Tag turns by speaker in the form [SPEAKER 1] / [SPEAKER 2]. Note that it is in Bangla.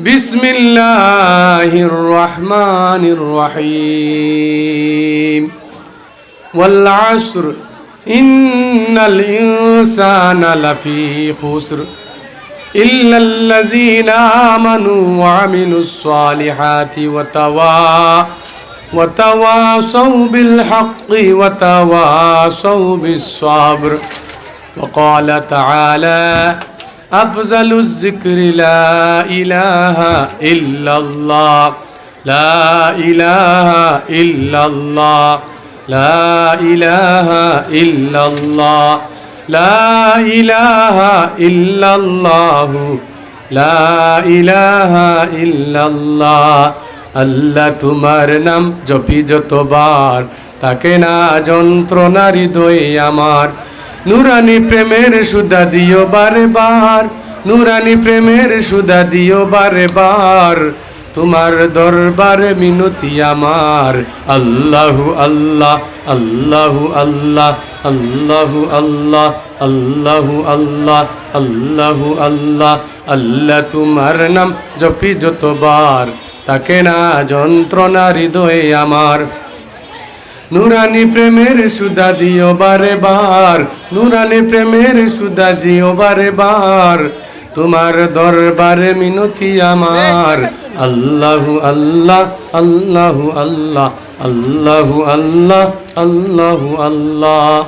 [SPEAKER 1] بسم الله الرحمن الرحيم. والعصر إن الإنسان لفي خسر. إلا الذين آمنوا وعملوا الصالحات وتوا وتواصوا بالحق وتواصوا بالصبر. وقال تعالى أفضل الذكر لا إله إلا الله لا إله إلا الله لا إله إلا الله لا إله إلا الله লা ইলাহা ইল্লাল্লাহ আল্লাহ তোমার নাম জপি যতবার তাকে না যন্ত্রণা হৃদয়ে আমার নুরানি প্রেমের সুদা দিও বারে বার নুরানি প্রেমের সুদা দিও বারে বার তোমার দরবারে মিনতি আমার। আল্লাহু আল্লাহ আল্লাহু আল্লাহ আল্লাহু আল্লাহ আল্লাহু আল্লাহ আল্লাহু আল্লাহ। আল্লাহ তোমার নাম জপি যতবার, তাকে না যন্ত্রণা হৃদয়ে আমার। নুরানি প্রেমের সুদা দিও বারে বার। নুরানি প্রেমের সুদা দিও বারে বার। তোমার দরবারে মিনতি আমার। আল্লাহু আল্লাহ আল্লাহু আল্লাহ আল্লাহু আল্লাহ আল্লাহু আল্লাহ।